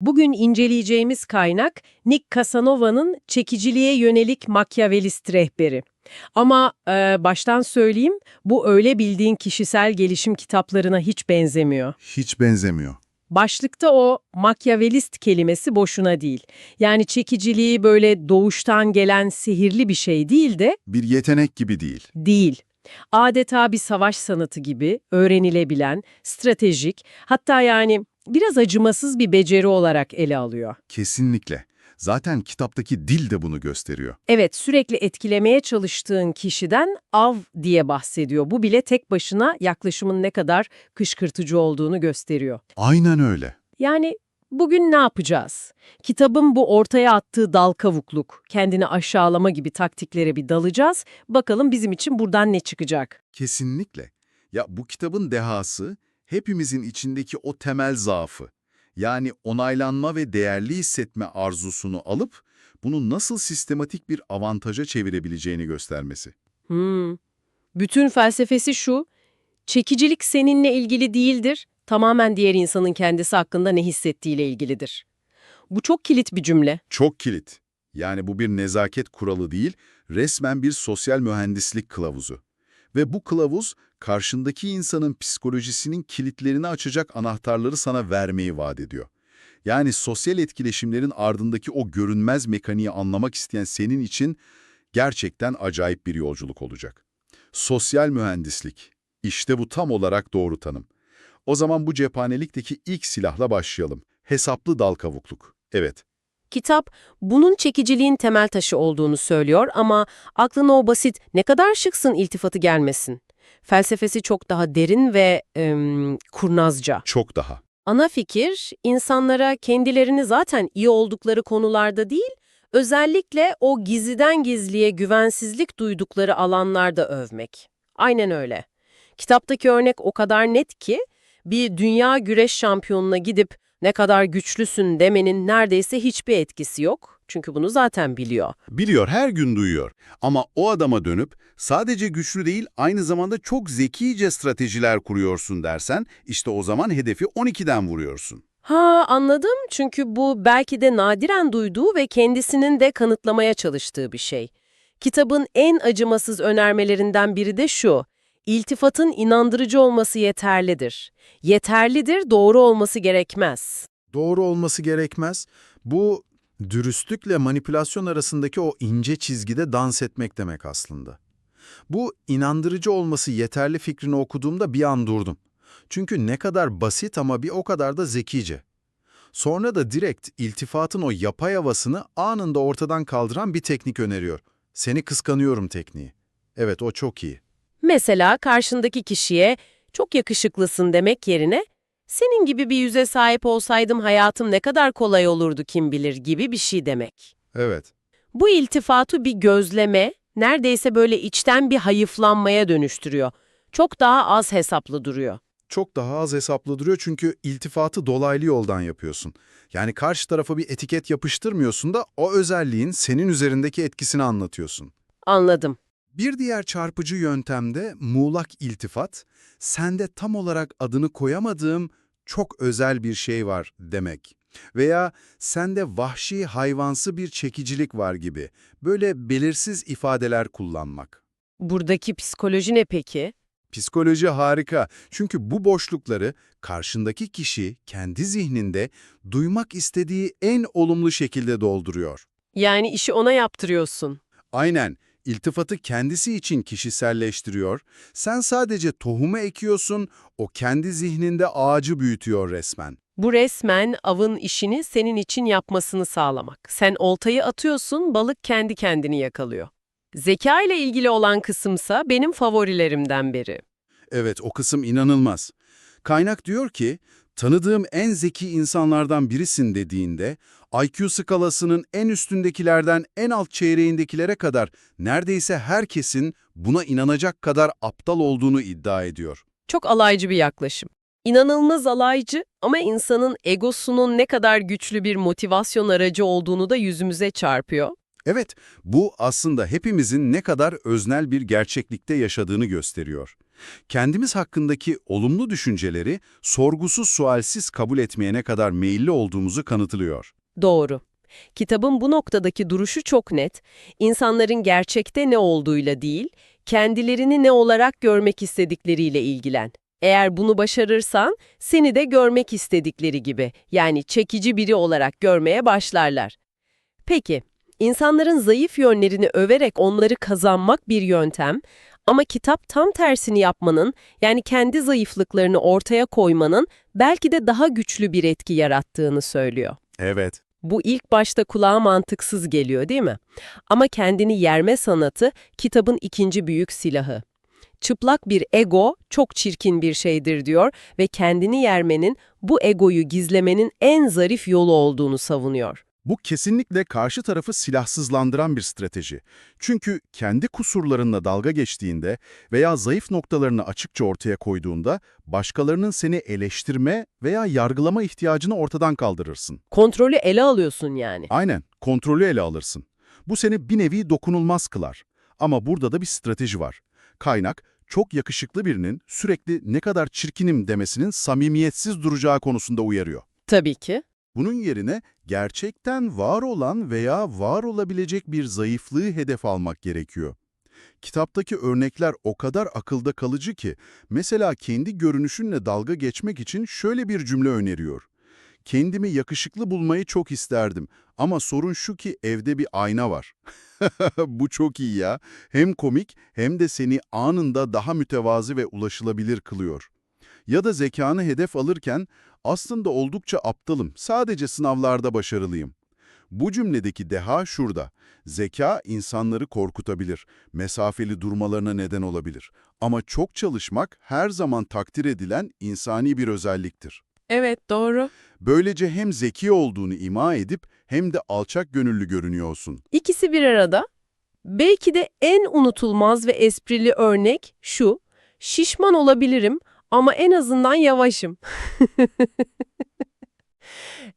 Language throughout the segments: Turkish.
Bugün inceleyeceğimiz kaynak Nick Casanova'nın Çekiciliğe Yönelik Makyavelist Rehberi. Ama e, baştan söyleyeyim, bu öyle bildiğin kişisel gelişim kitaplarına hiç benzemiyor. Hiç benzemiyor. Başlıkta o makyavelist kelimesi boşuna değil. Yani çekiciliği böyle doğuştan gelen sihirli bir şey değil de Bir yetenek gibi değil. değil. Adeta bir savaş sanatı gibi öğrenilebilen, stratejik, hatta yani biraz acımasız bir beceri olarak ele alıyor. Kesinlikle. Zaten kitaptaki dil de bunu gösteriyor. Evet, sürekli etkilemeye çalıştığın kişiden av diye bahsediyor. Bu bile tek başına yaklaşımın ne kadar kışkırtıcı olduğunu gösteriyor. Aynen öyle. Yani bugün ne yapacağız? Kitabın bu ortaya attığı dal kavukluk, kendini aşağılama gibi taktiklere bir dalacağız. Bakalım bizim için buradan ne çıkacak? Kesinlikle. Ya bu kitabın dehası hepimizin içindeki o temel zaafı. Yani onaylanma ve değerli hissetme arzusunu alıp bunu nasıl sistematik bir avantaja çevirebileceğini göstermesi. Hmm. Bütün felsefesi şu, çekicilik seninle ilgili değildir, tamamen diğer insanın kendisi hakkında ne hissettiğiyle ilgilidir. Bu çok kilit bir cümle. Çok kilit. Yani bu bir nezaket kuralı değil, resmen bir sosyal mühendislik kılavuzu. Ve bu kılavuz, karşındaki insanın psikolojisinin kilitlerini açacak anahtarları sana vermeyi vaat ediyor. Yani sosyal etkileşimlerin ardındaki o görünmez mekaniği anlamak isteyen senin için gerçekten acayip bir yolculuk olacak. Sosyal mühendislik. İşte bu tam olarak doğru tanım. O zaman bu cephanelikteki ilk silahla başlayalım. Hesaplı dal kavukluk. Evet, Kitap, bunun çekiciliğin temel taşı olduğunu söylüyor ama aklına o basit, ne kadar şıksın iltifatı gelmesin. Felsefesi çok daha derin ve em, kurnazca. çok daha. Ana fikir, insanlara kendilerini zaten iyi oldukları konularda değil, özellikle o gizliden gizliye güvensizlik duydukları alanlarda övmek. Aynen öyle. Kitaptaki örnek o kadar net ki, bir dünya güreş şampiyonuna gidip ne kadar güçlüsün demenin neredeyse hiçbir etkisi yok. Çünkü bunu zaten biliyor. Biliyor, her gün duyuyor. Ama o adama dönüp sadece güçlü değil, aynı zamanda çok zekice stratejiler kuruyorsun dersen, işte o zaman hedefi 12'den vuruyorsun. Ha anladım çünkü bu belki de nadiren duyduğu ve kendisinin de kanıtlamaya çalıştığı bir şey. Kitabın en acımasız önermelerinden biri de şu. İltifatın inandırıcı olması yeterlidir. Yeterlidir, doğru olması gerekmez. Doğru olması gerekmez. Bu dürüstlükle manipülasyon arasındaki o ince çizgide dans etmek demek aslında. Bu inandırıcı olması yeterli fikrini okuduğumda bir an durdum. Çünkü ne kadar basit ama bir o kadar da zekice. Sonra da direkt iltifatın o yapay havasını anında ortadan kaldıran bir teknik öneriyor. Seni kıskanıyorum tekniği. Evet o çok iyi. Mesela karşındaki kişiye çok yakışıklısın demek yerine senin gibi bir yüze sahip olsaydım hayatım ne kadar kolay olurdu kim bilir gibi bir şey demek. Evet. Bu iltifatı bir gözleme, neredeyse böyle içten bir hayıflanmaya dönüştürüyor. Çok daha az hesaplı duruyor. çok daha az hesaplı duruyor çünkü iltifatı dolaylı yoldan yapıyorsun. Yani karşı tarafa bir etiket yapıştırmıyorsun da o özelliğin senin üzerindeki etkisini anlatıyorsun. Anladım. Bir diğer çarpıcı yöntemde muğlak iltifat, sende tam olarak adını koyamadığım çok özel bir şey var demek. Veya sende vahşi hayvansı bir çekicilik var gibi böyle belirsiz ifadeler kullanmak. Buradaki psikoloji ne peki? Psikoloji harika çünkü bu boşlukları karşındaki kişi kendi zihninde duymak istediği en olumlu şekilde dolduruyor. Yani işi ona yaptırıyorsun. Aynen, iltifatı kendisi için kişiselleştiriyor, sen sadece tohumu ekiyorsun, o kendi zihninde ağacı büyütüyor resmen. Bu resmen avın işini senin için yapmasını sağlamak. Sen oltayı atıyorsun, balık kendi kendini yakalıyor. Zeka ile ilgili olan kısımsa benim favorilerimden biri. Evet, o kısım inanılmaz. Kaynak diyor ki, tanıdığım en zeki insanlardan birisin dediğinde, IQ skalasının en üstündekilerden en alt çeyreğindekilere kadar neredeyse herkesin buna inanacak kadar aptal olduğunu iddia ediyor. Çok alaycı bir yaklaşım. İnanılmaz alaycı ama insanın egosunun ne kadar güçlü bir motivasyon aracı olduğunu da yüzümüze çarpıyor. Evet, bu aslında hepimizin ne kadar öznel bir gerçeklikte yaşadığını gösteriyor. Kendimiz hakkındaki olumlu düşünceleri sorgusuz sualsiz kabul etmeye ne kadar meyilli olduğumuzu kanıtlıyor. Doğru. Kitabın bu noktadaki duruşu çok net. İnsanların gerçekte ne olduğuyla değil, kendilerini ne olarak görmek istedikleriyle ilgilen. Eğer bunu başarırsan, seni de görmek istedikleri gibi, yani çekici biri olarak görmeye başlarlar. Peki, insanların zayıf yönlerini överek onları kazanmak bir yöntem ama kitap tam tersini yapmanın, yani kendi zayıflıklarını ortaya koymanın belki de daha güçlü bir etki yarattığını söylüyor. Evet. Bu ilk başta kulağa mantıksız geliyor değil mi? Ama kendini yerme sanatı kitabın ikinci büyük silahı. Çıplak bir ego çok çirkin bir şeydir diyor ve kendini yermenin bu egoyu gizlemenin en zarif yolu olduğunu savunuyor. Bu kesinlikle karşı tarafı silahsızlandıran bir strateji. Çünkü kendi kusurlarınla dalga geçtiğinde veya zayıf noktalarını açıkça ortaya koyduğunda başkalarının seni eleştirme veya yargılama ihtiyacını ortadan kaldırırsın. Kontrolü ele alıyorsun yani. Aynen, kontrolü ele alırsın. Bu seni bir nevi dokunulmaz kılar. Ama burada da bir strateji var. Kaynak, çok yakışıklı birinin sürekli ne kadar çirkinim demesinin samimiyetsiz duracağı konusunda uyarıyor. Tabii ki. Bunun yerine gerçekten var olan veya var olabilecek bir zayıflığı hedef almak gerekiyor. Kitaptaki örnekler o kadar akılda kalıcı ki, mesela kendi görünüşünle dalga geçmek için şöyle bir cümle öneriyor. Kendimi yakışıklı bulmayı çok isterdim ama sorun şu ki evde bir ayna var. Bu çok iyi ya. Hem komik hem de seni anında daha mütevazı ve ulaşılabilir kılıyor. Ya da zekanı hedef alırken aslında oldukça aptalım, sadece sınavlarda başarılıyım. Bu cümledeki deha şurada. Zeka insanları korkutabilir, mesafeli durmalarına neden olabilir. Ama çok çalışmak her zaman takdir edilen insani bir özelliktir. Evet, doğru. Böylece hem zeki olduğunu ima edip hem de alçak gönüllü görünüyorsun. İkisi bir arada. Belki de en unutulmaz ve esprili örnek şu. Şişman olabilirim ama en azından yavaşım.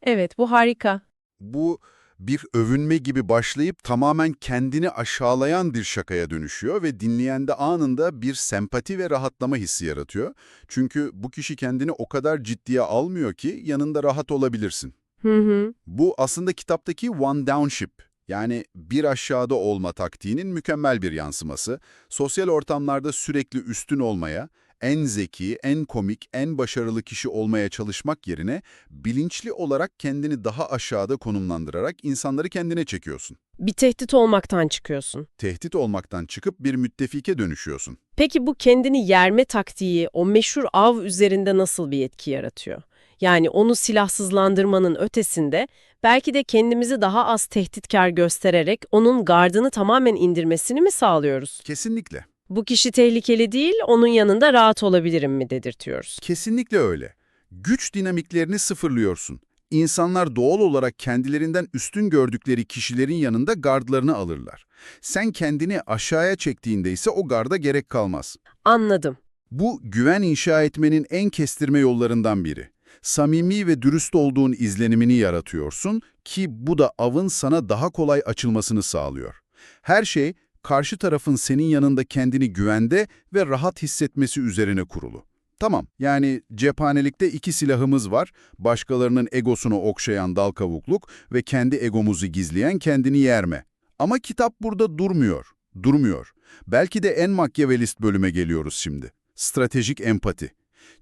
evet, bu harika. Bu bir övünme gibi başlayıp tamamen kendini aşağılayan bir şakaya dönüşüyor ve dinleyende anında bir sempati ve rahatlama hissi yaratıyor. Çünkü bu kişi kendini o kadar ciddiye almıyor ki yanında rahat olabilirsin. Hı hı. Bu aslında kitaptaki one downship yani bir aşağıda olma taktiğinin mükemmel bir yansıması. Sosyal ortamlarda sürekli üstün olmaya, en zeki, en komik, en başarılı kişi olmaya çalışmak yerine bilinçli olarak kendini daha aşağıda konumlandırarak insanları kendine çekiyorsun. Bir tehdit olmaktan çıkıyorsun. Tehdit olmaktan çıkıp bir müttefike dönüşüyorsun. Peki bu kendini yerme taktiği o meşhur av üzerinde nasıl bir etki yaratıyor? Yani onu silahsızlandırmanın ötesinde belki de kendimizi daha az tehditkar göstererek onun gardını tamamen indirmesini mi sağlıyoruz? Kesinlikle. Bu kişi tehlikeli değil, onun yanında rahat olabilirim mi dedirtiyoruz. Kesinlikle öyle. Güç dinamiklerini sıfırlıyorsun. İnsanlar doğal olarak kendilerinden üstün gördükleri kişilerin yanında gardlarını alırlar. Sen kendini aşağıya çektiğinde ise o garda gerek kalmaz. Anladım. Bu güven inşa etmenin en kestirme yollarından biri. Samimi ve dürüst olduğun izlenimini yaratıyorsun ki bu da avın sana daha kolay açılmasını sağlıyor. Her şey karşı tarafın senin yanında kendini güvende ve rahat hissetmesi üzerine kurulu. Tamam, yani cephanelikte iki silahımız var, başkalarının egosunu okşayan dal kavukluk ve kendi egomuzu gizleyen kendini yerme. Ama kitap burada durmuyor, durmuyor. Belki de en makyavelist bölüme geliyoruz şimdi. Stratejik empati.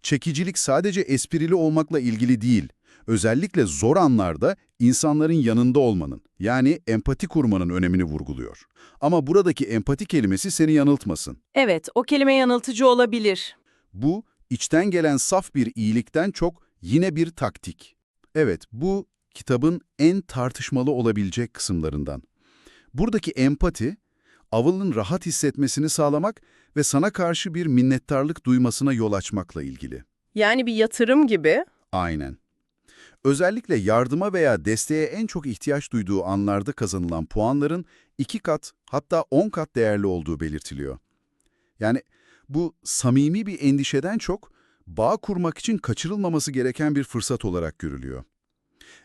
Çekicilik sadece esprili olmakla ilgili değil, özellikle zor anlarda insanların yanında olmanın, yani empati kurmanın önemini vurguluyor. Ama buradaki empati kelimesi seni yanıltmasın. Evet, o kelime yanıltıcı olabilir. Bu, içten gelen saf bir iyilikten çok yine bir taktik. Evet, bu kitabın en tartışmalı olabilecek kısımlarından. Buradaki empati, avılın rahat hissetmesini sağlamak ve sana karşı bir minnettarlık duymasına yol açmakla ilgili. Yani bir yatırım gibi. Aynen. Özellikle yardıma veya desteğe en çok ihtiyaç duyduğu anlarda kazanılan puanların iki kat hatta on kat değerli olduğu belirtiliyor. Yani bu samimi bir endişeden çok bağ kurmak için kaçırılmaması gereken bir fırsat olarak görülüyor.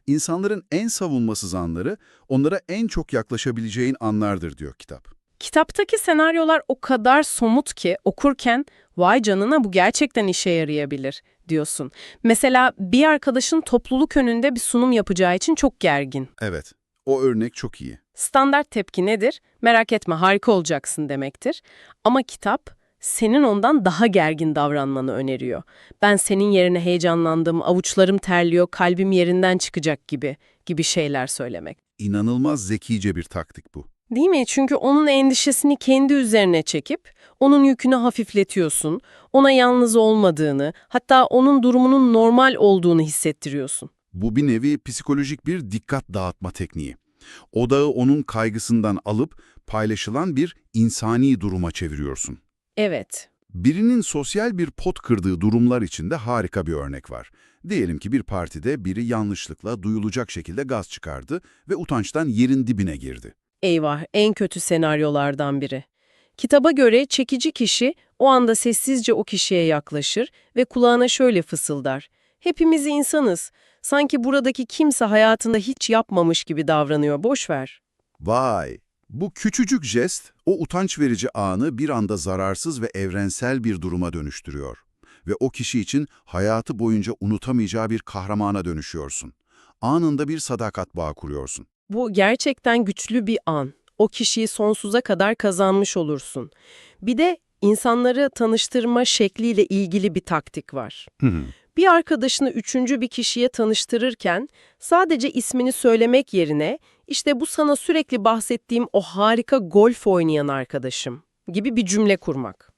İnsanların en savunmasız anları onlara en çok yaklaşabileceğin anlardır diyor kitap. Kitaptaki senaryolar o kadar somut ki okurken vay canına bu gerçekten işe yarayabilir diyorsun. Mesela bir arkadaşın topluluk önünde bir sunum yapacağı için çok gergin. Evet, o örnek çok iyi. Standart tepki nedir? Merak etme harika olacaksın demektir. Ama kitap senin ondan daha gergin davranmanı öneriyor. Ben senin yerine heyecanlandım, avuçlarım terliyor, kalbim yerinden çıkacak gibi gibi şeyler söylemek. İnanılmaz zekice bir taktik bu. Değil mi? Çünkü onun endişesini kendi üzerine çekip onun yükünü hafifletiyorsun. Ona yalnız olmadığını, hatta onun durumunun normal olduğunu hissettiriyorsun. Bu bir nevi psikolojik bir dikkat dağıtma tekniği. Odağı onun kaygısından alıp paylaşılan bir insani duruma çeviriyorsun. Evet. Birinin sosyal bir pot kırdığı durumlar içinde harika bir örnek var. Diyelim ki bir partide biri yanlışlıkla duyulacak şekilde gaz çıkardı ve utançtan yerin dibine girdi. Eyvah, en kötü senaryolardan biri. Kitaba göre çekici kişi o anda sessizce o kişiye yaklaşır ve kulağına şöyle fısıldar. Hepimiz insanız. Sanki buradaki kimse hayatında hiç yapmamış gibi davranıyor, boş ver. Vay! Bu küçücük jest, o utanç verici anı bir anda zararsız ve evrensel bir duruma dönüştürüyor. Ve o kişi için hayatı boyunca unutamayacağı bir kahramana dönüşüyorsun. Anında bir sadakat bağı kuruyorsun. Bu gerçekten güçlü bir an. O kişiyi sonsuza kadar kazanmış olursun. Bir de insanları tanıştırma şekliyle ilgili bir taktik var. Bir arkadaşını üçüncü bir kişiye tanıştırırken sadece ismini söylemek yerine işte bu sana sürekli bahsettiğim o harika golf oynayan arkadaşım gibi bir cümle kurmak.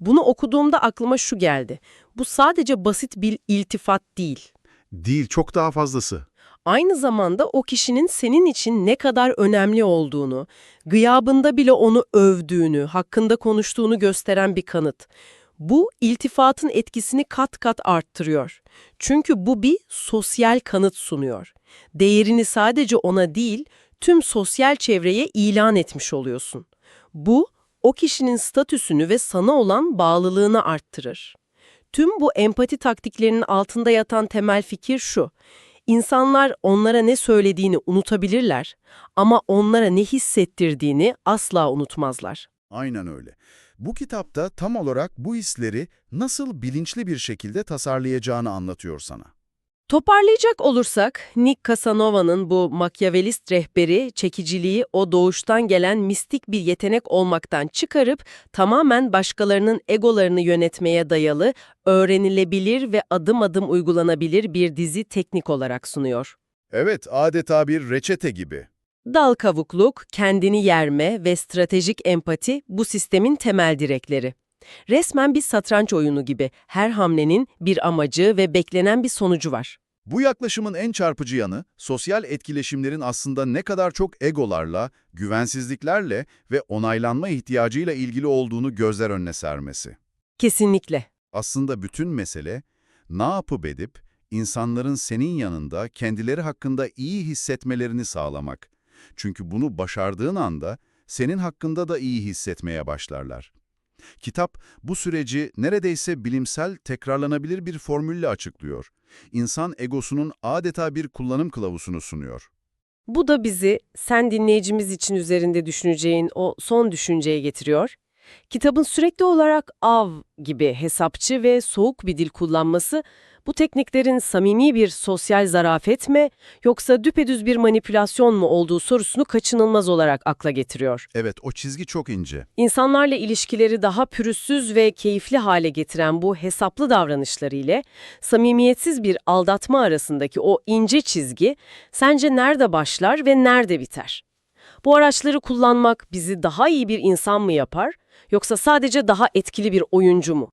Bunu okuduğumda aklıma şu geldi. Bu sadece basit bir iltifat değil. Değil, çok daha fazlası. Aynı zamanda o kişinin senin için ne kadar önemli olduğunu, gıyabında bile onu övdüğünü, hakkında konuştuğunu gösteren bir kanıt. Bu iltifatın etkisini kat kat arttırıyor. Çünkü bu bir sosyal kanıt sunuyor. Değerini sadece ona değil, tüm sosyal çevreye ilan etmiş oluyorsun. Bu, o kişinin statüsünü ve sana olan bağlılığını arttırır. Tüm bu empati taktiklerinin altında yatan temel fikir şu. İnsanlar onlara ne söylediğini unutabilirler ama onlara ne hissettirdiğini asla unutmazlar. Aynen öyle. Bu kitapta tam olarak bu hisleri nasıl bilinçli bir şekilde tasarlayacağını anlatıyor sana. Toparlayacak olursak, Nick Casanova'nın bu makyavelist rehberi, çekiciliği o doğuştan gelen mistik bir yetenek olmaktan çıkarıp tamamen başkalarının egolarını yönetmeye dayalı, öğrenilebilir ve adım adım uygulanabilir bir dizi teknik olarak sunuyor. Evet, adeta bir reçete gibi. Dal kavukluk, kendini yerme ve stratejik empati bu sistemin temel direkleri. Resmen bir satranç oyunu gibi her hamlenin bir amacı ve beklenen bir sonucu var. Bu yaklaşımın en çarpıcı yanı, sosyal etkileşimlerin aslında ne kadar çok egolarla, güvensizliklerle ve onaylanma ihtiyacıyla ilgili olduğunu gözler önüne sermesi. Kesinlikle. Aslında bütün mesele, ne yapıp edip, insanların senin yanında kendileri hakkında iyi hissetmelerini sağlamak. Çünkü bunu başardığın anda, senin hakkında da iyi hissetmeye başlarlar. Kitap, bu süreci neredeyse bilimsel, tekrarlanabilir bir formülle açıklıyor. İnsan egosunun adeta bir kullanım kılavuzunu sunuyor. Bu da bizi sen dinleyicimiz için üzerinde düşüneceğin o son düşünceye getiriyor. Kitabın sürekli olarak av gibi hesapçı ve soğuk bir dil kullanması bu tekniklerin samimi bir sosyal zarafet mi yoksa düpedüz bir manipülasyon mu olduğu sorusunu kaçınılmaz olarak akla getiriyor. Evet, o çizgi çok ince. İnsanlarla ilişkileri daha pürüzsüz ve keyifli hale getiren bu hesaplı davranışları ile samimiyetsiz bir aldatma arasındaki o ince çizgi sence nerede başlar ve nerede biter? Bu araçları kullanmak bizi daha iyi bir insan mı yapar yoksa sadece daha etkili bir oyuncu mu?